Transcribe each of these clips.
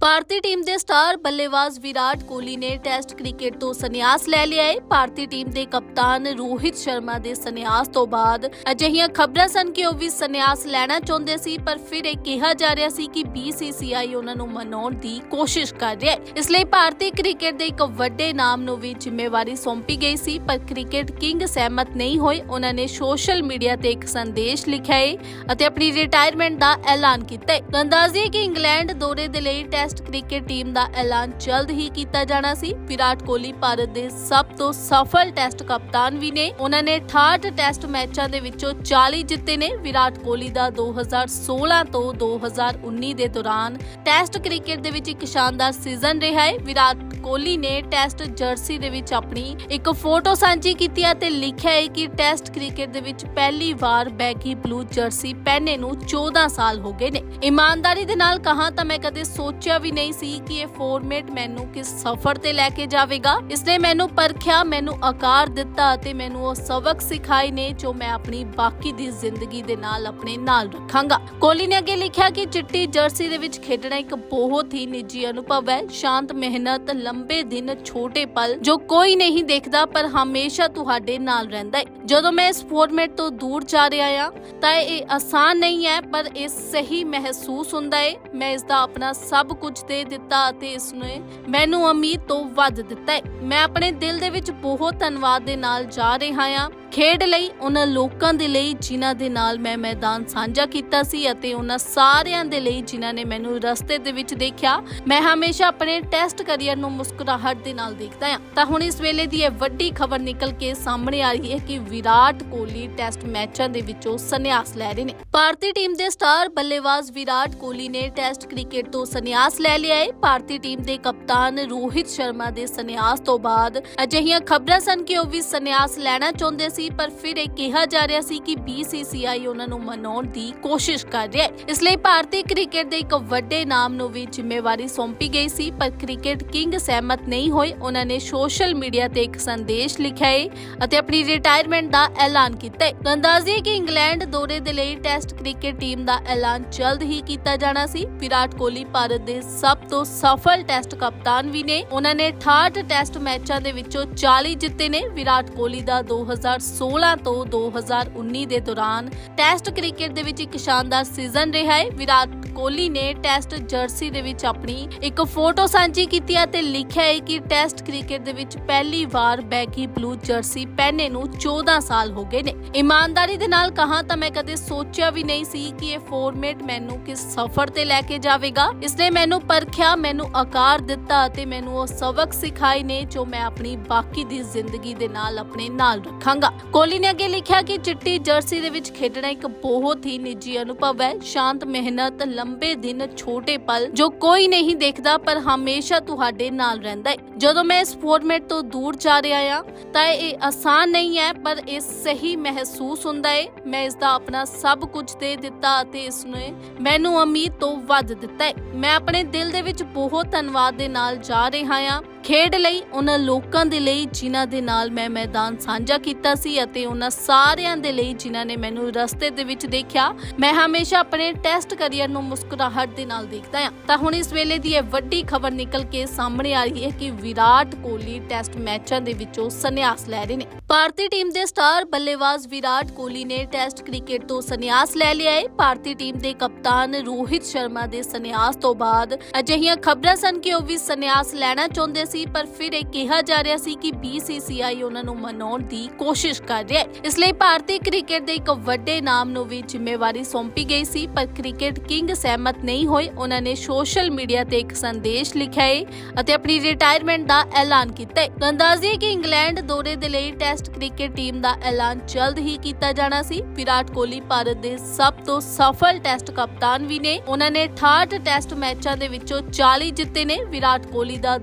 ਭਾਰਤੀ team ਦੇ star ਬੱਲੇਬਾਜ਼ ਵਿਰਾਟ ਕੋਹਲੀ ਨੇ ਟੈਸਟ ਕ੍ਰਿਕਟ ਤੋਂ ਸੰਨਿਆਸ ਲੈ ਲਿਆ ਹੈ। ਭਾਰਤੀ ਟੀਮ ਦੇ ਕਪਤਾਨ ਰੋਹਿਤ ਸ਼ਰਮਾ ਦੇ ਸੰਨਿਆਸ ਤੋਂ ਬਾਅਦ ਅਜਿਹੀਆਂ ਖਬਰਾਂ ਸਨ ਕਿ ਉਹ ਵੀ ਸੰਨਿਆਸ ਲੈਣਾ ਚਾਹੁੰਦੇ ਸੀ, ਪਰ ਫਿਰ ਇਹ ਕਿਹਾ ਜਾ ਰਿਹਾ ਸੀ ਕਿ BCCI ਉਹਨਾਂ ਨੂੰ ਮਨਾਉਣ ਦੀ ਕੋਸ਼ਿਸ਼ ਕਰ ਰਿਹਾ ਹੈ। ਇਸ ਲਈ ਭਾਰਤੀ ਕ੍ਰਿਕਟ ਦੇ ਇੱਕ ਵੱਡੇ ਨਾਮ ਨੂੰ ਵੀ ਜ਼ਿੰਮੇਵਾਰੀ ਸੌਂਪੀ ਗਈ ਸੀ, ਪਰ ਕ੍ਰਿਕਟ ਕਿੰਗ ਸਹਿਮਤ ਨਹੀਂ ਹੋਏ। ਉਹਨਾਂ ਨੇ ਸੋਸ਼ਲ ਮੀਡੀਆ ਤੇ ਇੱਕ ਸੰਦੇਸ਼ ਲਿਖਿਆ ਹੈ ਅਤੇ ਆਪਣੀ ਰਿਟਾਇਰਮੈਂਟ ਦਾ ਐਲਾਨ ਕੀਤਾ ਹੈ। ਅੰਦਾਜ਼ੇ ਕਿ ਇੰਗਲੈਂਡ ਦੌਰੇ ਦੇ ਲਈ ਟੈਸਟ ਕ੍ਰਿਕਟ ਟੀਮ ਦਾ ਐਲਾਨ ਜਲਦ ਹੀ ਕੀਤਾ ਜਾਣਾ ਸੀ। ਵਿਰਾਟ ਕੋਹਲੀ ਭਾਰਤ ਦੇ ਸਭ ਤੋਂ ਸਫਲ ਟੈਸਟ ਕਪਤਾਨ ਵੀ ਨੇ। ਉਹਨਾਂ ਨੇ 68 ਟੈਸਟ ਮੈਚਾਂ ਦੇ ਵਿੱਚੋਂ 40 ਜਿੱਤੇ ਨੇ। ਵਿਰਾਟ ਕੋਹਲੀ ਦਾ 2016 ਤੋਂ 2019 ਦੇ ਦੌਰਾਨ ਟੈਸਟ ਕ੍ਰਿਕਟ ਦੇ ਵਿੱਚ ਇੱਕ ਸ਼ਾਨਦਾਰ ਸੀਜ਼ਨ ਰਿਹਾ ਹੈ। ਵਿਰਾਟ ਕੋਹਲੀ ਨੇ ਟੈਸਟ ਜਰਸੀ ਦੇ ਵਿੱਚ ਆਪਣੀ ਇੱਕ ਫੋਟੋ ਸਾਂਝੀ ਕੀਤੀ ਹੈ ਤੇ ਲਿਖਿਆ ਹੈ ਕਿ ਟੈਸਟ ਕ੍ਰਿਕਟ ਦੇ ਵਿੱਚ ਪਹਿਲੀ ਵਾਰ ਬੈਗੀ ਬਲੂ ਜਰਸੀ ਪਹਿਨੇ ਨੂੰ 14 ਸਾਲ ਹੋ ਗਏ ਨੇ। ਇਮਾਨਦਾਰੀ ਦੇ ਨਾਲ ਕਹਾਂ ਤਾਂ ਮੈਂ ਕਦੇ ਸੋਚਿਆ ਵੀ ਨਹੀਂ ਸੀ ਕਿ ਇਹ ਫਾਰਮੈਟ ਮੈਨੂੰ ਕਿਸ ਸਫ਼ਰ ਤੇ ਲੈ ਕੇ ਜਾਵੇਗਾ। ਇਸਨੇ ਮੈਨੂੰ ਪਰਖਿਆ, ਮੈਨੂੰ ਆਕਾਰ ਦਿੱਤਾ ਅਤੇ ਮੈਨੂੰ ਉਹ ਸਬਕ ਸਿਖਾਏ ਨੇ ਜੋ ਮੈਂ ਆਪਣੀ ਬਾਕੀ ਦੀ ਜ਼ਿੰਦਗੀ ਦੇ ਨਾਲ ਆਪਣੇ ਨਾਲ ਰੱਖਾਂਗਾ। ਕੋਹਲੀ ਨੇ ਅੱਗੇ ਲਿਖਿਆ ਕਿ ਚਿੱਟੀ ਜਰਸੀ ਦੇ ਵਿੱਚ ਖੇਡਣਾ ਇੱਕ ਬਹੁਤ ਹੀ ਨਿੱਜੀ ਅਨੁਭਵ ਹੈ। ਸ਼ਾਂਤ ਮਿਹਨਤ ਲੰਬੇ ਦਿਨ ਛੋਟੇ ਪਲ ਜੋ ਕੋਈ ਨਹੀਂ ਦੇਖਦਾ, ਪਰ ਹਮੇਸ਼ਾ ਤੁਹਾਡੇ ਨਾਲ ਰਹਿੰਦਾ ਹੈ। ਜਦੋਂ ਮੈਂ ਇਸ ਫਾਰਮੈਟ ਤੋਂ ਦੂਰ ਜਾ ਰਿਹਾ ਹਾਂ, ਤਾਂ ਇਹ ਆਸਾਨ ਨਹੀਂ ਹੈ, ਪਰ ਇਹ ਸਹੀ ਮਹਿਸੂਸ ਹੁੰਦਾ ਹੈ। ਮੈਂ ਇਸ ਦਾ ਆਪਣਾ ਸਭ ਕੁਝ ਦੇ ਦਿੱਤਾ ਅਤੇ ਇਸ ਨੇ ਮੈਨੂੰ ਉਮੀਦ ਤੋਂ ਵੱਧ ਦਿੱਤਾ ਹੈ। ਮੈਂ ਆਪਣੇ ਦਿਲ ਦੇ ਵਿੱਚ ਬਹੁਤ ਧੰਨਵਾਦ ਦੇ ਨਾਲ ਜਾ ਰਿਹਾ ਹਾਂ। ਖੇਡ ਲਈ, ਉਹਨਾਂ ਲੋਕਾਂ ਦੇ ਲਈ, ਜਿਨ੍ਹਾਂ ਦੇ ਨਾਲ ਮੈਂ ਮੈਦਾਨ ਸਾਂਝਾ ਕੀਤਾ ਸੀ ਅਤੇ ਉਹਨਾਂ ਸਾਰਿਆਂ ਦੇ ਲਈ ਜਿਨ੍ਹਾਂ ਨੇ ਮੈਨੂੰ ਰਸਤੇ ਦੇ ਵਿੱਚ ਦੇਖਿਆ, ਮੈਂ ਹਮੇਸ਼ਾ ਆਪਣੇ ਟੈਸਟ ਕਰੀਅਰ ਨੂੰ ਮੁਸਕਰਾਹਟ ਦੇ ਨਾਲ ਦੇਖਦਾ ਹਾਂ। ਤਾਂ ਹੁਣ ਇਸ ਵੇਲੇ ਦੀ ਇਹ ਵੱਡੀ ਖਬਰ ਨਿਕਲ ਕੇ ਸਾਹਮਣੇ ਆ ਰਹੀ ਹੈ ਕਿ ਵਿਰਾਟ ਕੋਹਲੀ ਟੈਸਟ ਮੈਚਾਂ ਦੇ ਵਿੱਚੋਂ ਸੰਨਿਆਸ ਲੈ ਰਹੇ ਨੇ। ਭਾਰਤੀ ਟੀਮ ਦੇ ਸਟਾਰ ਬੱਲੇਬਾਜ਼ ਵਿਰਾਟ ਕੋਹਲੀ ਨੇ ਟੈਸਟ ਕ੍ਰਿਕਟ ਤੋਂ ਸੰਨਿਆਸ ਲੈ ਲਿਆ ਹੈ। ਭਾਰਤੀ ਟੀਮ ਦੇ ਕਪਤਾਨ ਰੋਹਿਤ ਸ਼ਰਮਾ ਦੇ ਸੰਨਿਆਸ ਤੋਂ ਬਾਅਦ ਅਜਿਹੀਆਂ ਖਬਰਾਂ ਸਨ ਕਿ ਉਹ ਵੀ ਸੰਨਿਆਸ ਲੈਣਾ ਚਾਹੁੰਦੇ ਸੀ। ਪਰ ਫਿਰ ਇਹ ਕਿਹਾ ਜਾ ਰਿਹਾ ਸੀ ਕਿ BCCI ਉਹਨਾਂ ਨੂੰ ਮਨਾਉਣ ਦੀ ਕੋਸ਼ਿਸ਼ ਕਰ ਰਿਹਾ ਹੈ। ਇਸ ਲਈ ਭਾਰਤੀ ਕ੍ਰਿਕਟ ਦੇ ਇੱਕ ਵੱਡੇ ਨਾਮ ਨੂੰ ਵੀ ਜ਼ਿੰਮੇਵਾਰੀ ਸੌਂਪੀ ਗਈ ਸੀ, ਪਰ ਕ੍ਰਿਕਟ ਕਿੰਗ ਸਹਿਮਤ ਨਹੀਂ ਹੋਏ। ਉਹਨਾਂ ਨੇ ਸੋਸ਼ਲ ਮੀਡੀਆ ਤੇ ਇੱਕ ਸੰਦੇਸ਼ ਲਿਖਿਆ ਹੈ ਅਤੇ ਆਪਣੀ ਰਿਟਾਇਰਮੈਂਟ ਦਾ ਐਲਾਨ ਕੀਤਾ ਹੈ। ਅੰਦਾਜ਼ੇ ਕਿ ਇੰਗਲੈਂਡ ਦੌਰੇ ਦੇ ਲਈ ਟੈਸਟ ਕ੍ਰਿਕਟ ਟੀਮ ਦਾ ਐਲਾਨ ਜਲਦ ਹੀ ਕੀਤਾ ਜਾਣਾ ਸੀ। ਵਿਰਾਟ ਕੋਹਲੀ ਭਾਰਤ ਦੇ ਸਭ ਤੋਂ ਸਫਲ ਟੈਸਟ ਕਪਤਾਨ ਵੀ ਨੇ। ਉਹਨਾਂ ਨੇ 68 ਟੈਸਟ ਮੈਚਾਂ ਦੇ ਵਿੱਚੋਂ 40 ਜਿੱਤੇ ਨੇ। ਵਿਰਾਟ ਕੋਹਲੀ ਦਾ 2016 ਤੋਂ 2019 ਦੇ ਦੌਰਾਨ ਟੈਸਟ ਕ੍ਰਿਕਟ ਦੇ ਵਿੱਚ ਇੱਕ ਸ਼ਾਨਦਾਰ ਸੀਜ਼ਨ ਰਿਹਾ ਹੈ। ਵਿਰਾਟ ਕੋਹਲੀ ਨੇ ਟੈਸਟ ਜਰਸੀ ਦੇ ਵਿੱਚ ਆਪਣੀ ਇੱਕ ਫੋਟੋ ਸਾਂਝੀ ਕੀਤੀ ਹੈ ਤੇ ਲਿਖਿਆ ਹੈ ਕਿ ਟੈਸਟ ਕ੍ਰਿਕਟ ਦੇ ਵਿੱਚ ਪਹਿਲੀ ਵਾਰ ਬੈਗੀ ਬਲੂ ਜਰਸੀ ਪਹਿਨੇ ਨੂੰ 14 ਸਾਲ ਹੋ ਗਏ ਨੇ। ਇਮਾਨਦਾਰੀ ਦੇ ਨਾਲ ਕਹਾਂ ਤਾਂ ਮੈਂ ਕਦੇ ਸੋਚਿਆ ਵੀ ਨਹੀਂ ਸੀ ਕਿ ਇਹ ਫਾਰਮੈਟ ਮੈਨੂੰ ਕਿਸ ਸਫ਼ਰ ਤੇ ਲੈ ਕੇ ਜਾਵੇਗਾ। ਇਸਨੇ ਮੈਨੂੰ ਪਰਖਿਆ, ਮੈਨੂੰ ਆਕਾਰ ਦਿੱਤਾ ਅਤੇ ਮੈਨੂੰ ਉਹ ਸਬਕ ਸਿਖਾਏ ਨੇ ਜੋ ਮੈਂ ਆਪਣੀ ਬਾਕੀ ਦੀ ਜ਼ਿੰਦਗੀ ਦੇ ਨਾਲ ਆਪਣੇ ਨਾਲ ਰੱਖਾਂਗਾ। ਕੋਹਲੀ ਨੇ ਅੱਗੇ ਲਿਖਿਆ ਕਿ ਚਿੱਟੀ ਜਰਸੀ ਦੇ ਵਿੱਚ ਖੇਡਣਾ ਇੱਕ ਬਹੁਤ ਹੀ ਨਿੱਜੀ ਅਨੁਭਵ ਹੈ। ਸ਼ਾਂਤ ਮਿਹਨਤ ਲੰਬੇ ਦਿਨ ਛੋਟੇ ਪਲ ਜੋ ਕੋਈ ਨਹੀਂ ਦੇਖਦਾ, ਪਰ ਹਮੇਸ਼ਾ ਤੁਹਾਡੇ ਨਾਲ ਰਹਿੰਦਾ ਹੈ। ਜਦੋਂ ਮੈਂ ਇਸ ਫਾਰਮੈਟ ਤੋਂ ਦੂਰ ਜਾ ਰਿਹਾ ਹਾਂ ਤਾਂ ਇਹ ਆਸਾਨ ਨਹੀਂ ਹੈ, ਪਰ ਇਹ ਸਹੀ ਮਹਿਸੂਸ ਹੁੰਦਾ ਹੈ। ਮੈਂ ਇਸ ਦਾ ਆਪਣਾ ਸਭ ਕੁਝ ਦੇ ਦਿੱਤਾ ਅਤੇ ਇਸ ਨੇ ਮੈਨੂੰ ਉਮੀਦ ਤੋਂ ਵੱਧ ਦਿੱਤਾ ਹੈ। ਮੈਂ ਆਪਣੇ ਦਿਲ ਦੇ ਵਿੱਚ ਬਹੁਤ ਧੰਨਵਾਦ ਦੇ ਨਾਲ ਜਾ ਰਿਹਾ ਆ। ਖੇਡ ਲਈ, ਉਹਨਾਂ ਲੋਕਾਂ ਦੇ ਲਈ, ਜਿਨ੍ਹਾਂ ਦੇ ਨਾਲ ਮੈਂ ਮੈਦਾਨ ਸਾਂਝਾ ਕੀਤਾ ਸੀ ਅਤੇ ਉਹਨਾਂ ਸਾਰਿਆਂ ਦੇ ਲਈ ਜਿਨ੍ਹਾਂ ਨੇ ਮੈਨੂੰ ਰਸਤੇ ਦੇ ਵਿੱਚ ਦੇਖਿਆ, ਮੈਂ ਹਮੇਸ਼ਾ ਆਪਣੇ ਟੈਸਟ ਕਰੀਅਰ ਨੂੰ ਮੁਸਕਰਾਹਟ ਦੇ ਨਾਲ ਦੇਖਦਾ ਹਾਂ। ਤਾਂ ਹੁਣ ਇਸ ਵੇਲੇ ਦੀ ਇਹ ਵੱਡੀ ਖਬਰ ਨਿਕਲ ਕੇ ਸਾਹਮਣੇ ਆ ਰਹੀ ਹੈ ਕਿ ਵਿਰਾਟ ਕੋਹਲੀ ਟੈਸਟ ਮੈਚਾਂ ਦੇ ਵਿੱਚੋਂ ਸੰਨਿਆਸ ਲੈ ਰਹੇ ਨੇ। ਭਾਰਤੀ ਟੀਮ ਦੇ ਸਟਾਰ ਬੱਲੇਬਾਜ਼ ਵਿਰਾਟ ਕੋਹਲੀ ਨੇ ਟੈਸਟ ਕ੍ਰਿਕਟ ਤੋਂ ਸੰਨਿਆਸ ਲੈ ਲਿਆ ਹੈ। ਭਾਰਤੀ ਟੀਮ ਦੇ ਕਪਤਾਨ ਰੋਹਿਤ ਸ਼ਰਮਾ ਦੇ ਸੰਨਿਆਸ ਤੋਂ ਬਾਅਦ ਅਜਿਹੀਆਂ ਖਬਰਾਂ ਸਨ ਕਿ ਉਹ ਵੀ ਸੰਨਿਆਸ ਲੈਣਾ ਚਾਹੁੰਦੇ ਸੀ, ਪਰ ਫਿਰ ਇਹ ਕਿਹਾ ਜਾ ਰਿਹਾ ਸੀ ਕਿ BCCI ਉਹਨਾਂ ਨੂੰ ਮਨਾਉਣ ਦੀ ਕੋਸ਼ਿਸ਼ ਕਰ ਰਿਹਾ ਹੈ। ਇਸ ਲਈ ਭਾਰਤੀ ਕ੍ਰਿਕਟ ਦੇ ਇੱਕ ਵੱਡੇ ਨਾਮ ਨੂੰ ਵੀ ਜ਼ਿੰਮੇਵਾਰੀ ਸੌਂਪੀ ਗਈ ਸੀ, ਪਰ ਕ੍ਰਿਕਟ ਕਿੰਗ ਸਹਿਮਤ ਨਹੀਂ ਹੋਏ। ਉਹਨਾਂ ਨੇ ਸੋਸ਼ਲ ਮੀਡੀਆ ਤੇ ਇੱਕ ਸੰਦੇਸ਼ ਲਿਖਿਆ ਹੈ ਅਤੇ ਆਪਣੀ ਰਿਟਾਇਰਮੈਂਟ ਦਾ ਐਲਾਨ ਕੀਤਾ ਹੈ ਅੰਦਾਜ਼ੇ ਕਿ ਇੰਗਲੈਂਡ ਦੌਰੇ ਦੇ ਲਈ ਟੈਸਟ ਕ੍ਰਿਕਟ ਟੀਮ ਦਾ ਐਲਾਨ ਜਲਦ ਹੀ ਕੀਤਾ ਜਾਣਾ ਸੀ। ਵਿਰਾਟ ਕੋਹਲੀ ਭਾਰਤ ਦੇ ਸਭ ਤੋਂ ਸਫਲ ਟੈਸਟ ਕਪਤਾਨ ਵੀ ਨੇ। ਉਹਨਾਂ ਨੇ 68 ਟੈਸਟ ਮੈਚਾਂ ਦੇ ਵਿੱਚੋਂ 40 ਜਿੱਤੇ ਨੇ। ਵਿਰਾਟ ਕੋਹਲੀ ਦਾ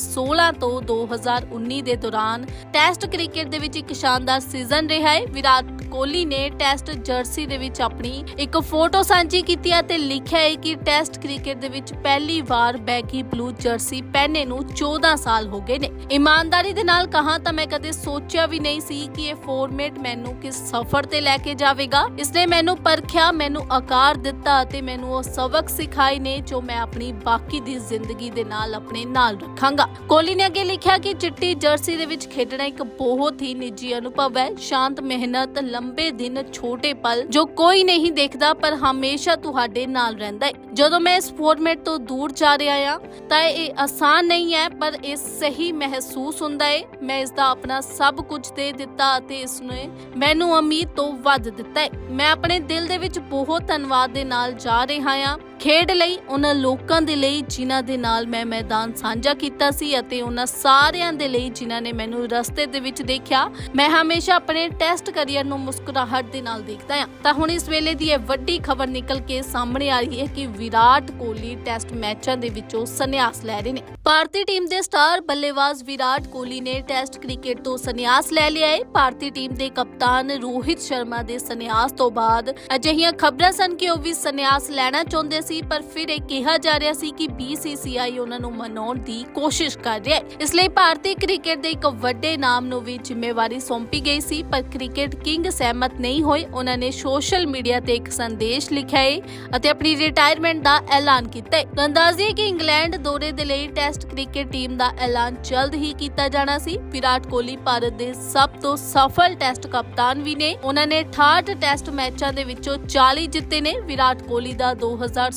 2016 ਤੋਂ 2019 ਦੇ ਦੌਰਾਨ ਟੈਸਟ ਕ੍ਰਿਕਟ ਦੇ ਵਿੱਚ ਇੱਕ ਸ਼ਾਨਦਾਰ ਸੀਜ਼ਨ ਰਿਹਾ ਹੈ। ਵਿਰਾਟ ਕੋਹਲੀ ਨੇ ਟੈਸਟ ਜਰਸੀ ਦੇ ਵਿੱਚ ਆਪਣੀ ਇੱਕ ਫੋਟੋ ਸਾਂਝੀ ਕੀਤੀ ਹੈ ਤੇ ਲਿਖਿਆ ਹੈ ਕਿ ਟੈਸਟ ਕ੍ਰਿਕਟ ਦੇ ਵਿੱਚ ਪਹਿਲੀ ਵਾਰ ਬੈਗੀ ਬਲੂ ਜਰਸੀ ਪਹਿਨੇ ਨੂੰ 14 ਸਾਲ ਹੋ ਗਏ ਨੇ। ਇਮਾਨਦਾਰੀ ਦੇ ਨਾਲ ਕਹਾਂ ਤਾਂ ਮੈਂ ਕਦੇ ਸੋਚਿਆ ਵੀ ਨਹੀਂ ਸੀ ਕਿ ਇਹ ਫਾਰਮੈਟ ਮੈਨੂੰ ਕਿਸ ਸਫ਼ਰ ਤੇ ਲੈ ਕੇ ਜਾਵੇਗਾ। ਇਸਨੇ ਮੈਨੂੰ ਪਰਖਿਆ, ਮੈਨੂੰ ਆਕਾਰ ਦਿੱਤਾ ਅਤੇ ਮੈਨੂੰ ਉਹ ਸਬਕ ਸਿਖਾਏ ਨੇ ਜੋ ਮੈਂ ਆਪਣੀ ਬਾਕੀ ਦੀ ਜ਼ਿੰਦਗੀ ਦੇ ਨਾਲ ਆਪਣੇ ਨਾਲ ਰੱਖਾਂਗਾ। ਕੋਹਲੀ ਨੇ ਅੱਗੇ ਲਿਖਿਆ ਕਿ ਚਿੱਟੀ ਜਰਸੀ ਦੇ ਵਿੱਚ ਖੇਡਣਾ ਇੱਕ ਬਹੁਤ ਹੀ ਨਿੱਜੀ ਅਨੁਭਵ ਹੈ। ਸ਼ਾਂਤ, ਮਿਹਨਤ ਲੰਬੇ ਦਿਨ ਛੋਟੇ ਪਲ ਜੋ ਕੋਈ ਨਹੀਂ ਦੇਖਦਾ, ਪਰ ਹਮੇਸ਼ਾ ਤੁਹਾਡੇ ਨਾਲ ਰਹਿੰਦਾ ਹੈ। ਜਦੋਂ ਮੈਂ ਇਸ ਫਾਰਮੈਟ ਤੋਂ ਦੂਰ ਜਾ ਰਿਹਾ ਹਾਂ, ਤਾਂ ਇਹ ਆਸਾਨ ਨਹੀਂ ਹੈ, ਪਰ ਇਹ ਸਹੀ ਮਹਿਸੂਸ ਹੁੰਦਾ ਹੈ। ਮੈਂ ਇਸ ਦਾ ਆਪਣਾ ਸਭ ਕੁਝ ਦੇ ਦਿੱਤਾ ਅਤੇ ਇਸ ਨੇ ਮੈਨੂੰ ਉਮੀਦ ਤੋਂ ਵੱਧ ਦਿੱਤਾ ਹੈ। ਮੈਂ ਆਪਣੇ ਦਿਲ ਦੇ ਵਿੱਚ ਬਹੁਤ ਧੰਨਵਾਦ ਦੇ ਨਾਲ ਜਾ ਰਿਹਾ ਆ ਖੇਡ ਲਈ, ਉਹਨਾਂ ਲੋਕਾਂ ਦੇ ਲਈ, ਜਿਨ੍ਹਾਂ ਦੇ ਨਾਲ ਮੈਂ ਮੈਦਾਨ ਸਾਂਝਾ ਕੀਤਾ ਸੀ ਅਤੇ ਉਹਨਾਂ ਸਾਰਿਆਂ ਦੇ ਲਈ ਜਿਨ੍ਹਾਂ ਨੇ ਮੈਨੂੰ ਰਸਤੇ ਦੇ ਵਿੱਚ ਦੇਖਿਆ, ਮੈਂ ਹਮੇਸ਼ਾ ਆਪਣੇ ਟੈਸਟ ਕਰੀਅਰ ਨੂੰ ਮੁਸਕਰਾਹਟ ਦੇ ਨਾਲ ਦੇਖਦਾ ਹਾਂ। ਤਾਂ ਹੁਣ ਇਸ ਵੇਲੇ ਦੀ ਇਹ ਵੱਡੀ ਖਬਰ ਨਿਕਲ ਕੇ ਸਾਹਮਣੇ ਆ ਰਹੀ ਹੈ ਕਿ ਵਿਰਾਟ ਕੋਹਲੀ ਟੈਸਟ ਮੈਚਾਂ ਦੇ ਵਿੱਚੋਂ ਸੰਨਿਆਸ ਲੈ ਰਹੇ ਨੇ। ਭਾਰਤੀ ਟੀਮ ਦੇ ਸਟਾਰ ਬੱਲੇਬਾਜ਼ ਵਿਰਾਟ ਕੋਹਲੀ ਨੇ ਟੈਸਟ ਕ੍ਰਿਕਟ ਤੋਂ ਸੰਨਿਆਸ ਲੈ ਲਿਆ ਹੈ। ਭਾਰਤੀ ਟੀਮ ਦੇ ਕਪਤਾਨ ਰੋਹਿਤ ਸ਼ਰਮਾ ਦੇ ਸੰਨਿਆਸ ਤੋਂ ਬਾਅਦ ਅਜਿਹੀਆਂ ਖਬਰਾਂ ਸਨ ਕਿ ਉਹ ਵੀ ਸੰਨਿਆਸ ਲੈਣਾ ਚਾਹੁੰਦੇ ਸੀ, ਪਰ ਫਿਰ ਇਹ ਕਿਹਾ ਜਾ ਰਿਹਾ ਸੀ ਕਿ BCCI ਉਹਨਾਂ ਨੂੰ ਮਨਾਉਣ ਦੀ ਕੋਸ਼ਿਸ਼ ਕਰ ਰਿਹਾ ਹੈ। ਇਸ ਲਈ ਭਾਰਤੀ ਕ੍ਰਿਕਟ ਦੇ ਇੱਕ ਵੱਡੇ ਨਾਮ ਨੂੰ ਵੀ ਜ਼ਿੰਮੇਵਾਰੀ ਸੌਂਪੀ ਗਈ ਸੀ, ਪਰ ਕ੍ਰਿਕਟ ਕਿੰਗ ਸਹਿਮਤ ਨਹੀਂ ਹੋਏ। ਉਹਨਾਂ ਨੇ ਸੋਸ਼ਲ ਮੀਡੀਆ ਤੇ ਇੱਕ ਸੰਦੇਸ਼ ਲਿਖਿਆ ਹੈ ਅਤੇ ਆਪਣੀ ਰਿਟਾਇਰਮੈਂਟ ਦਾ ਐਲਾਨ ਕੀਤਾ ਹੈ ਅੰਦਾਜ਼ੇ ਕਿ ਇੰਗਲੈਂਡ ਦੌਰੇ ਦੇ ਲਈ ਟੈਸਟ ਕ੍ਰਿਕਟ ਟੀਮ ਦਾ ਐਲਾਨ ਜਲਦ ਹੀ ਕੀਤਾ ਜਾਣਾ ਸੀ। ਵਿਰਾਟ ਕੋਹਲੀ ਭਾਰਤ ਦੇ ਸਭ ਤੋਂ ਸਫਲ ਟੈਸਟ ਕਪਤਾਨ ਵੀ ਨੇ। ਉਹਨਾਂ ਨੇ 68 ਟੈਸਟ ਮੈਚਾਂ ਦੇ ਵਿੱਚੋਂ 40 ਜਿੱਤੇ ਨੇ। ਵਿਰਾਟ ਕੋਹਲੀ ਦਾ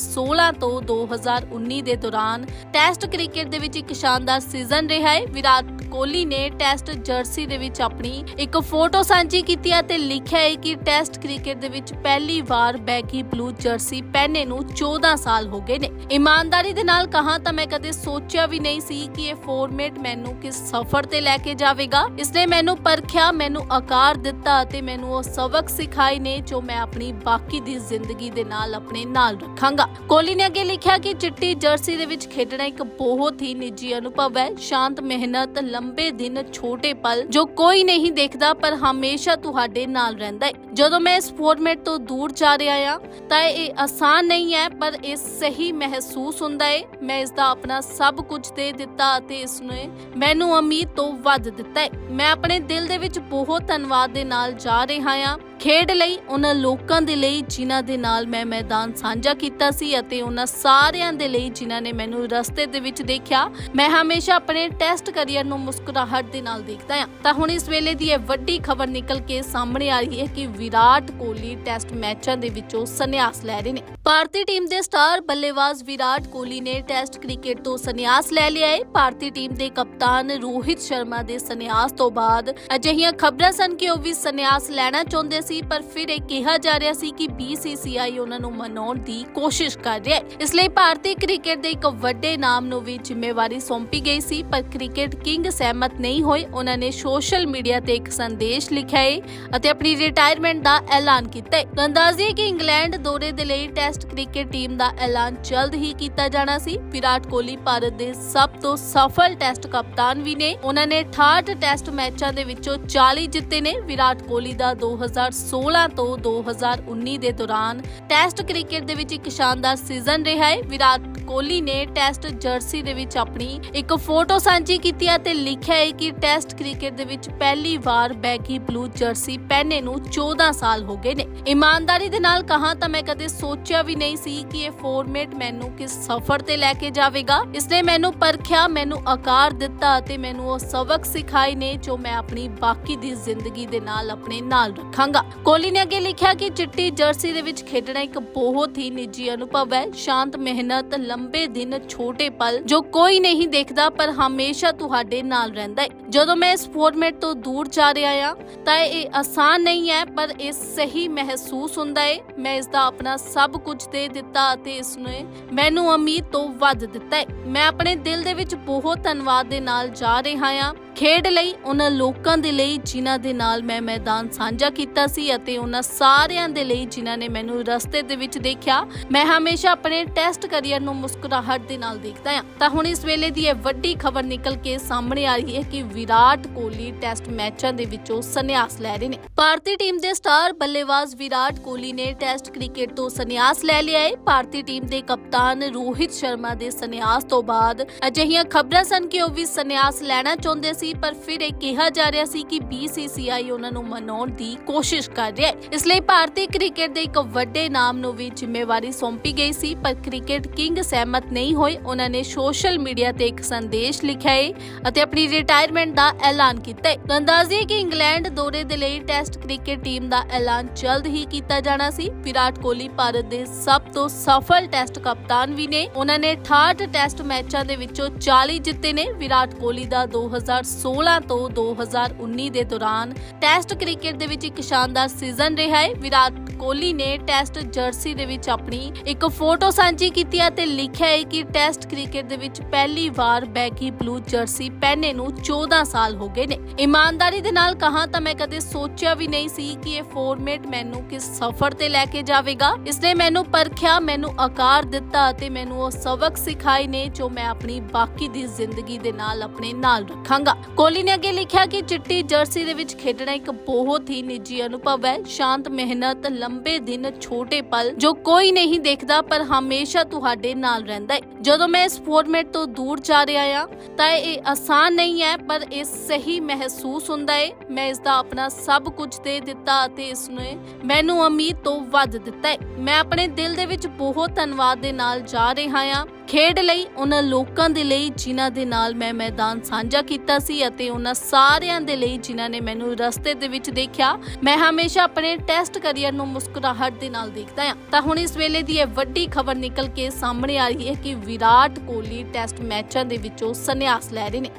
2016 ਤੋਂ 2019 ਦੇ ਦੌਰਾਨ ਟੈਸਟ ਕ੍ਰਿਕਟ ਦੇ ਵਿੱਚ ਇੱਕ ਸ਼ਾਨਦਾਰ ਸੀਜ਼ਨ ਰਿਹਾ ਹੈ। ਵਿਰਾਟ ਕੋਹਲੀ ਨੇ ਟੈਸਟ ਜਰਸੀ ਦੇ ਵਿੱਚ ਆਪਣੀ ਇੱਕ ਫੋਟੋ ਸਾਂਝੀ ਕੀਤੀ ਹੈ ਤੇ ਲਿਖਿਆ ਹੈ ਕਿ ਟੈਸਟ ਕ੍ਰਿਕਟ ਦੇ ਵਿੱਚ ਪਹਿਲੀ ਵਾਰ ਬੈਗੀ ਬਲੂ ਜਰਸੀ ਪਹਿਨੇ ਨੂੰ 14 ਸਾਲ ਹੋ ਗਏ ਨੇ। ਇਮਾਨਦਾਰੀ ਦੇ ਨਾਲ ਕਹਾਂ ਤਾਂ ਮੈਂ ਕਦੇ ਸੋਚਿਆ ਵੀ ਨਹੀਂ ਸੀ ਕਿ ਇਹ ਫਾਰਮੈਟ ਮੈਨੂੰ ਕਿਸ ਸਫ਼ਰ ਤੇ ਲੈ ਕੇ ਜਾਵੇਗਾ। ਇਸਨੇ ਮੈਨੂੰ ਪਰਖਿਆ, ਮੈਨੂੰ ਆਕਾਰ ਦਿੱਤਾ ਅਤੇ ਮੈਨੂੰ ਉਹ ਸਬਕ ਸਿਖਾਏ ਨੇ ਜੋ ਮੈਂ ਆਪਣੀ ਬਾਕੀ ਦੀ ਜ਼ਿੰਦਗੀ ਦੇ ਨਾਲ ਆਪਣੇ ਨਾਲ ਰੱਖਾਂਗਾ। ਕੋਹਲੀ ਨੇ ਅੱਗੇ ਲਿਖਿਆ ਕਿ ਚਿੱਟੀ ਜਰਸੀ ਦੇ ਵਿੱਚ ਖੇਡਣਾ ਇੱਕ ਬਹੁਤ ਹੀ ਨਿੱਜੀ ਅਨੁਭਵ ਹੈ। ਸ਼ਾਂਤ, ਮਿਹਨਤ ਲੰਬੇ ਦਿਨ ਛੋਟੇ ਪਲ ਜੋ ਕੋਈ ਨਹੀਂ ਦੇਖਦਾ, ਪਰ ਹਮੇਸ਼ਾ ਤੁਹਾਡੇ ਨਾਲ ਰਹਿੰਦਾ ਹੈ। ਜਦੋਂ ਮੈਂ ਇਸ ਫਾਰਮੈਟ ਤੋਂ ਦੂਰ ਜਾ ਰਿਹਾ ਹਾਂ, ਤਾਂ ਇਹ ਆਸਾਨ ਨਹੀਂ ਹੈ, ਪਰ ਇਹ ਸਹੀ ਮਹਿਸੂਸ ਹੁੰਦਾ ਹੈ। ਮੈਂ ਇਸ ਦਾ ਆਪਣਾ ਸਭ ਕੁਝ ਦੇ ਦਿੱਤਾ ਅਤੇ ਇਸ ਨੇ ਮੈਨੂੰ ਉਮੀਦ ਤੋਂ ਵੱਧ ਦਿੱਤਾ ਹੈ। ਮੈਂ ਆਪਣੇ ਦਿਲ ਦੇ ਵਿੱਚ ਬਹੁਤ ਧੰਨਵਾਦ ਦੇ ਨਾਲ ਜਾ ਰਿਹਾ ਆ ਖੇਡ ਲਈ, ਉਹਨਾਂ ਲੋਕਾਂ ਦੇ ਲਈ, ਜਿਨ੍ਹਾਂ ਦੇ ਨਾਲ ਮੈਂ ਮੈਦਾਨ ਸਾਂਝਾ ਕੀਤਾ ਸੀ ਅਤੇ ਉਹਨਾਂ ਸਾਰਿਆਂ ਦੇ ਲਈ ਜਿਨ੍ਹਾਂ ਨੇ ਮੈਨੂੰ ਰਸਤੇ ਦੇ ਵਿੱਚ ਦੇਖਿਆ, ਮੈਂ ਹਮੇਸ਼ਾ ਆਪਣੇ ਟੈਸਟ ਕਰੀਅਰ ਨੂੰ ਮੁਸਕਰਾਹਟ ਦੇ ਨਾਲ ਦੇਖਦਾ ਹਾਂ। ਤਾਂ ਹੁਣ ਇਸ ਵੇਲੇ ਦੀ ਇਹ ਵੱਡੀ ਖਬਰ ਨਿਕਲ ਕੇ ਸਾਹਮਣੇ ਆ ਰਹੀ ਹੈ ਕਿ ਵਿਰਾਟ ਕੋਹਲੀ ਟੈਸਟ ਮੈਚਾਂ ਦੇ ਵਿੱਚੋਂ ਸੰਨਿਆਸ ਲੈ ਰਹੇ ਨੇ। ਭਾਰਤੀ ਟੀਮ ਦੇ ਸਟਾਰ ਬੱਲੇਬਾਜ਼ ਵਿਰਾਟ ਕੋਹਲੀ ਨੇ ਟੈਸਟ ਕ੍ਰਿਕਟ ਤੋਂ ਸੰਨਿਆਸ ਲੈ ਲਿਆ ਹੈ। ਭਾਰਤੀ ਟੀਮ ਦੇ ਕਪਤਾਨ ਰੋਹਿਤ ਸ਼ਰਮਾ ਦੇ ਸੰਨਿਆਸ ਤੋਂ ਬਾਅਦ ਅਜਿਹੀਆਂ ਖਬਰਾਂ ਸਨ ਕਿ ਉਹ ਵੀ ਸੰਨਿਆਸ ਲੈਣਾ ਚਾਹੁੰਦੇ ਸੀ, ਪਰ ਫਿਰ ਇਹ ਕਿਹਾ ਜਾ ਰਿਹਾ ਸੀ ਕਿ BCCI ਉਹਨਾਂ ਨੂੰ ਮਨਾਉਣ ਦੀ ਕੋਸ਼ਿਸ਼ ਕਰ ਰਿਹਾ ਹੈ। ਇਸ ਲਈ ਭਾਰਤੀ ਕ੍ਰਿਕਟ ਦੇ ਇੱਕ ਵੱਡੇ ਨਾਮ ਨੂੰ ਵੀ ਜ਼ਿੰਮੇਵਾਰੀ ਸੌਂਪੀ ਗਈ ਸੀ, ਪਰ ਕ੍ਰਿਕਟ ਕਿੰਗ ਸਹਿਮਤ ਨਹੀਂ ਹੋਏ। ਉਹਨਾਂ ਨੇ ਸੋਸ਼ਲ ਮੀਡੀਆ ਤੇ ਇੱਕ ਸੰਦੇਸ਼ ਲਿਖਿਆ ਹੈ ਅਤੇ ਆਪਣੀ ਰਿਟਾਇਰਮੈਂਟ ਦਾ ਐਲਾਨ ਕੀਤਾ ਹੈ ਅੰਦਾਜ਼ੇ ਕਿ ਇੰਗਲੈਂਡ ਦੌਰੇ ਦੇ ਲਈ ਟੈਸਟ ਕ੍ਰਿਕਟ ਟੀਮ ਦਾ ਐਲਾਨ ਜਲਦ ਹੀ ਕੀਤਾ ਜਾਣਾ ਸੀ। ਵਿਰਾਟ ਕੋਹਲੀ ਭਾਰਤ ਦੇ ਸਭ ਤੋਂ ਸਫਲ ਟੈਸਟ ਕਪਤਾਨ ਵੀ ਨੇ। ਉਹਨਾਂ ਨੇ 68 ਟੈਸਟ ਮੈਚਾਂ ਦੇ ਵਿੱਚੋਂ 40 ਜਿੱਤੇ ਨੇ। ਵਿਰਾਟ ਕੋਹਲੀ ਦਾ 2016 ਤੋਂ 2019 ਦੇ ਦੌਰਾਨ ਟੈਸਟ ਕ੍ਰਿਕਟ ਦੇ ਵਿੱਚ ਇੱਕ ਸ਼ਾਨਦਾਰ ਸੀਜ਼ਨ ਰਿਹਾ ਹੈ। ਵਿਰਾਟ ਕੋਹਲੀ ਨੇ ਟੈਸਟ ਜਰਸੀ ਦੇ ਵਿੱਚ ਆਪਣੀ ਇੱਕ ਫੋਟੋ ਸਾਂਝੀ ਕੀਤੀ ਹੈ ਤੇ ਲਿਖਿਆ ਹੈ ਕਿ ਟੈਸਟ ਕ੍ਰਿਕਟ ਦੇ ਵਿੱਚ ਪਹਿਲੀ ਵਾਰ ਬੈਗੀ ਬਲੂ ਜਰਸੀ ਪਹਿਨੇ ਨੂੰ 14 ਸਾਲ ਹੋ ਗਏ ਨੇ। ਇਮਾਨਦਾਰੀ ਦੇ ਨਾਲ ਕਹਾਂ ਤਾਂ ਮੈਂ ਕਦੇ ਸੋਚਿਆ ਵੀ ਨਹੀਂ ਸੀ ਕਿ ਇਹ ਫਾਰਮੈਟ ਮੈਨੂੰ ਕਿਸ ਸਫ਼ਰ ਤੇ ਲੈ ਕੇ ਜਾਵੇਗਾ। ਇਸਨੇ ਮੈਨੂੰ ਪਰਖਿਆ, ਮੈਨੂੰ ਆਕਾਰ ਦਿੱਤਾ ਅਤੇ ਮੈਨੂੰ ਉਹ ਸਬਕ ਸਿਖਾਏ ਨੇ ਜੋ ਮੈਂ ਆਪਣੀ ਬਾਕੀ ਦੀ ਜ਼ਿੰਦਗੀ ਦੇ ਨਾਲ ਆਪਣੇ ਨਾਲ ਰੱਖਾਂਗਾ। ਕੋਹਲੀ ਨੇ ਅੱਗੇ ਲਿਖਿਆ ਕਿ ਚਿੱਟੀ ਜਰਸੀ ਦੇ ਵਿੱਚ ਖੇਡਣਾ ਇੱਕ ਬਹੁਤ ਹੀ ਨਿੱਜੀ ਅਨੁਭਵ ਹੈ। ਸ਼ਾਂਤ, ਮਿਹਨਤ ਲੰਬੇ ਦਿਨ ਛੋਟੇ ਪਲ ਜੋ ਕੋਈ ਨਹੀਂ ਦੇਖਦਾ, ਪਰ ਹਮੇਸ਼ਾ ਤੁਹਾਡੇ ਨਾਲ ਰਹਿੰਦਾ ਹੈ। ਜਦੋਂ ਮੈਂ ਇਸ ਫਾਰਮੈਟ ਤੋਂ ਦੂਰ ਜਾ ਰਿਹਾ ਹਾਂ, ਤਾਂ ਇਹ ਆਸਾਨ ਨਹੀਂ ਹੈ, ਪਰ ਇਹ ਸਹੀ ਮਹਿਸੂਸ ਹੁੰਦਾ ਹੈ। ਮੈਂ ਇਸ ਦਾ ਆਪਣਾ ਸਭ ਕੁਝ ਦੇ ਦਿੱਤਾ ਅਤੇ ਇਸ ਨੇ ਮੈਨੂੰ ਉਮੀਦ ਤੋਂ ਵੱਧ ਦਿੱਤਾ ਹੈ। ਮੈਂ ਆਪਣੇ ਦਿਲ ਦੇ ਵਿੱਚ ਬਹੁਤ ਧੰਨਵਾਦ ਦੇ ਨਾਲ ਜਾ ਰਿਹਾ ਆ ਖੇਡ ਲਈ, ਉਹਨਾਂ ਲੋਕਾਂ ਦੇ ਲਈ, ਜਿਨ੍ਹਾਂ ਦੇ ਨਾਲ ਮੈਂ ਮੈਦਾਨ ਸਾਂਝਾ ਕੀਤਾ ਸੀ ਅਤੇ ਉਹਨਾਂ ਸਾਰਿਆਂ ਦੇ ਲਈ ਜਿਨ੍ਹਾਂ ਨੇ ਮੈਨੂੰ ਰਸਤੇ ਦੇ ਵਿੱਚ ਦੇਖਿਆ, ਮੈਂ ਹਮੇਸ਼ਾ ਆਪਣੇ ਟੈਸਟ ਕਰੀਅਰ ਨੂੰ ਮੁਸਕਰਾਹਟ ਦੇ ਨਾਲ ਦੇਖਦਾ ਹਾਂ। ਤਾਂ ਹੁਣ ਇਸ ਵੇਲੇ ਦੀ ਇਹ ਵੱਡੀ ਖਬਰ ਨਿਕਲ ਕੇ ਸਾਹਮਣੇ ਆ ਰਹੀ ਹੈ ਕਿ ਵਿਰਾਟ ਕੋਹਲੀ ਟੈਸਟ ਮੈਚਾਂ ਦੇ ਵਿੱਚੋਂ ਸੰਨਿਆਸ ਲੈ ਰਹੇ ਨੇ। ਭਾਰਤੀ ਟੀਮ ਦੇ ਸਟਾਰ ਬੱਲੇਬਾਜ਼ ਵਿਰਾਟ ਕੋਹਲੀ ਨੇ ਟੈਸਟ ਕ੍ਰਿਕਟ ਤੋਂ ਸੰਨਿਆਸ ਲੈ ਲਿਆ ਹੈ। ਭਾਰਤੀ ਟੀਮ ਦੇ ਕਪਤਾਨ ਰੋਹਿਤ ਸ਼ਰਮਾ ਦੇ ਸੰਨਿਆਸ ਤੋਂ ਬਾਅਦ ਅਜਿਹੀਆਂ ਖਬਰਾਂ ਸਨ ਕਿ ਉਹ ਵੀ ਸੰਨਿਆਸ ਲੈਣਾ ਚਾਹੁੰਦੇ ਸੀ। ਪਰ ਫਿਰ ਇਹ ਕਿਹਾ ਜਾ ਰਿਹਾ ਸੀ ਕਿ BCCI ਉਹਨਾਂ ਨੂੰ ਮਨਾਉਣ ਦੀ ਕੋਸ਼ਿਸ਼ ਕਰ ਰਿਹਾ ਹੈ। ਇਸ ਲਈ ਭਾਰਤੀ ਕ੍ਰਿਕਟ ਦੇ ਇੱਕ ਵੱਡੇ ਨਾਮ ਨੂੰ ਵੀ ਜ਼ਿੰਮੇਵਾਰੀ ਸੌਂਪੀ ਗਈ ਸੀ, ਪਰ ਕ੍ਰਿਕਟ ਕਿੰਗ ਸਹਿਮਤ ਨਹੀਂ ਹੋਏ। ਉਹਨਾਂ ਨੇ ਸੋਸ਼ਲ ਮੀਡੀਆ ਤੇ ਇੱਕ ਸੰਦੇਸ਼ ਲਿਖਿਆ ਹੈ ਅਤੇ ਆਪਣੀ ਰਿਟਾਇਰਮੈਂਟ ਦਾ ਐਲਾਨ ਕੀਤਾ ਹੈ। ਅੰਦਾਜ਼ੇ ਕਿ ਇੰਗਲੈਂਡ ਦੌਰੇ ਦੇ ਲਈ ਟੈਸਟ ਕ੍ਰਿਕਟ ਟੀਮ ਦਾ ਐਲਾਨ ਜਲਦ ਹੀ ਕੀਤਾ ਜਾਣਾ ਸੀ। ਵਿਰਾਟ ਕੋਹਲੀ ਭਾਰਤ ਦੇ ਸਭ ਤੋਂ ਸਫਲ ਟੈਸਟ ਕਪਤਾਨ ਵੀ ਨੇ। ਉਹਨਾਂ ਨੇ 68 ਟੈਸਟ ਮੈਚਾਂ ਦੇ ਵਿੱਚੋਂ 40 ਜਿੱਤੇ ਨੇ। ਵਿਰਾਟ ਕੋਹਲੀ ਦਾ 2016 ਤੋਂ 2019 ਦੇ ਦੌਰਾਨ ਟੈਸਟ ਕ੍ਰਿਕਟ ਦੇ ਵਿੱਚ ਇੱਕ ਸ਼ਾਨਦਾਰ ਸੀਜ਼ਨ ਰਿਹਾ ਹੈ। ਵਿਰਾਟ ਕੋਹਲੀ ਨੇ ਟੈਸਟ ਜਰਸੀ ਦੇ ਵਿੱਚ ਆਪਣੀ ਇੱਕ ਫੋਟੋ ਸਾਂਝੀ ਕੀਤੀ ਹੈ ਤੇ ਲਿਖਿਆ ਹੈ ਕਿ ਟੈਸਟ ਕ੍ਰਿਕਟ ਦੇ ਵਿੱਚ ਪਹਿਲੀ ਵਾਰ ਬੈਗੀ ਬਲੂ ਜਰਸੀ ਪਹਿਨੇ ਨੂੰ 14 ਸਾਲ ਹੋ ਗਏ ਨੇ। ਇਮਾਨਦਾਰੀ ਦੇ ਨਾਲ ਕਹਾਂ ਤਾਂ ਮੈਂ ਕਦੇ ਸੋਚਿਆ ਵੀ ਨਹੀਂ ਸੀ ਕਿ ਇਹ ਫਾਰਮੈਟ ਮੈਨੂੰ ਕਿਸ ਸਫ਼ਰ ਤੇ ਲੈ ਕੇ ਜਾਵੇਗਾ। ਇਸਨੇ ਮੈਨੂੰ ਪਰਖਿਆ, ਮੈਨੂੰ ਆਕਾਰ ਦਿੱਤਾ ਅਤੇ ਮੈਨੂੰ ਉਹ ਸਬਕ ਸਿਖਾਏ ਨੇ ਜੋ ਮੈਂ ਆਪਣੀ ਬਾਕੀ ਦੀ ਜ਼ਿੰਦਗੀ ਦੇ ਨਾਲ ਆਪਣੇ ਨਾਲ ਰੱਖਾਂਗਾ। ਕੋਹਲੀ ਨੇ ਅੱਗੇ ਲਿਖਿਆ ਕਿ ਚਿੱਟੀ ਜਰਸੀ ਦੇ ਵਿੱਚ ਖੇਡਣਾ ਇੱਕ ਬਹੁਤ ਹੀ ਨਿੱਜੀ ਅਨੁਭਵ ਹੈ। ਸ਼ਾਂਤ ਮਿਹਨਤ, ਲੰਬੇ ਦਿਨ, ਛੋਟੇ ਪਲ, ਜੋ ਕੋਈ ਨਹੀਂ ਦੇਖਦਾ, ਪਰ ਹਮੇਸ਼ਾ ਤੁਹਾਡੇ ਨਾਲ ਰਹਿੰਦਾ ਹੈ। ਜਦੋਂ ਮੈਂ ਇਸ ਫਾਰਮੈਟ ਤੋਂ ਦੂਰ ਜਾ ਰਿਹਾ ਆ ਤਾਂ ਇਹ ਆਸਾਨ ਨਹੀਂ ਹੈ, ਪਰ ਇਹ ਸਹੀ ਮਹਿਸੂਸ ਹੁੰਦਾ ਹੈ। ਮੈਂ ਇਸ ਦਾ ਆਪਣਾ ਸਭ ਕੁਝ ਦੇ ਦਿੱਤਾ ਅਤੇ ਇਸ ਨੇ ਮੈਨੂੰ ਉਮੀਦ ਤੋਂ ਵੱਧ ਦਿੱਤਾ ਹੈ। ਮੈਂ ਆਪਣੇ ਦਿਲ ਦੇ ਵਿੱਚ ਬਹੁਤ ਧੰਨਵਾਦ ਦੇ ਨਾਲ ਜਾ ਰਿਹਾ ਆ ਖੇਡ ਲਈ, ਉਹਨਾਂ ਲੋਕਾਂ ਦੇ ਲਈ, ਜਿਨ੍ਹਾਂ ਦੇ ਨਾਲ ਮੈਂ ਮੈਦਾਨ ਸਾਂਝਾ ਕੀਤਾ ਸੀ ਅਤੇ ਉਹਨਾਂ ਸਾਰਿਆਂ ਦੇ ਲਈ ਜਿਨ੍ਹਾਂ ਨੇ ਮੈਨੂੰ ਰਸਤੇ ਦੇ ਵਿੱਚ ਦੇਖਿਆ, ਮੈਂ ਹਮੇਸ਼ਾ ਆਪਣੇ ਟੈਸਟ ਕਰੀਅਰ ਨੂੰ ਮੁਸਕਰਾਹਟ ਦੇ ਨਾਲ ਦੇਖਦਾ ਹਾਂ। ਤਾਂ ਹੁਣ ਇਸ ਵੇਲੇ ਦੀ ਇਹ ਵੱਡੀ ਖਬਰ ਨਿਕਲ ਕੇ ਸਾਹਮਣੇ ਆ ਰਹੀ ਹੈ ਕਿ ਵਿਰਾਟ ਕੋਹਲੀ ਟੈਸਟ ਮੈਚਾਂ ਦੇ ਵਿੱਚੋਂ ਸੰਨਿਆਸ ਲੈ ਰਹੇ ਨੇ।